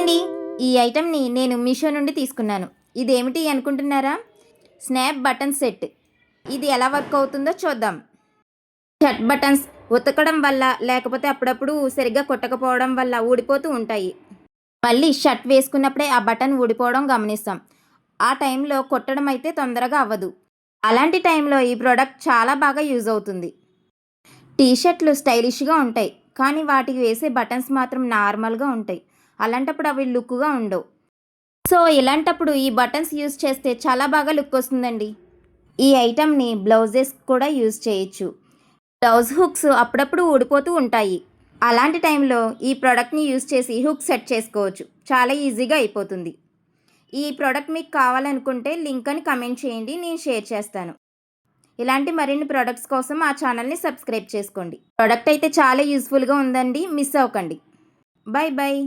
అండి ఈ ఐటెంని నేను మీషో నుండి తీసుకున్నాను. ఇదేమిటి అనుకుంటున్నారా? Snap button set. ఇది ఎలా వర్క్ అవుతుందో చూద్దాం. షర్ట్ బటన్స్ ఉతకడం వల్ల లేకపోతే అప్పుడప్పుడు సరిగ్గా కొట్టకపోవడం వల్ల ఊడిపోతూ ఉంటాయి. మళ్ళీ షర్ట్ వేసుకున్నప్పుడే ఆ బటన్ ఊడిపోవడం గమనిస్తాం. ఆ టైంలో కొట్టడం అయితే తొందరగా అవ్వదు. అలాంటి టైంలో ఈ ప్రోడక్ట్ చాలా బాగా యూజ్ అవుతుంది. టీ షర్ట్లు స్టైలిష్గా ఉంటాయి కానీ వాటికి వేసే బటన్స్ మాత్రం నార్మల్గా ఉంటాయి. అలాంటప్పుడు అవి లుక్గా ఉండవు. సో ఇలాంటప్పుడు ఈ బటన్స్ యూస్ చేస్తే చాలా బాగా లుక్ వస్తుందండి. ఈ ఐటమ్ని బ్లౌజెస్ కూడా యూజ్ చేయొచ్చు. బ్లౌజ్ హుక్స్ అప్పుడప్పుడు ఊడిపోతూ ఉంటాయి. అలాంటి టైంలో ఈ ప్రోడక్ట్ని యూజ్ చేసి హుక్ సెట్ చేసుకోవచ్చు. చాలా ఈజీగా అయిపోతుంది. ఈ ప్రోడక్ట్ మీకు కావాలనుకుంటే లింక్ అని కమెంట్ చేయండి నేను షేర్ చేస్తాను. ఇలాంటి మరిన్ని ప్రోడక్ట్స్ కోసం ఆ ఛానల్ని సబ్స్క్రైబ్ చేసుకోండి. ప్రోడక్ట్ అయితే చాలా యూస్ఫుల్గా ఉందండి మిస్ అవ్వకండి. Bye bye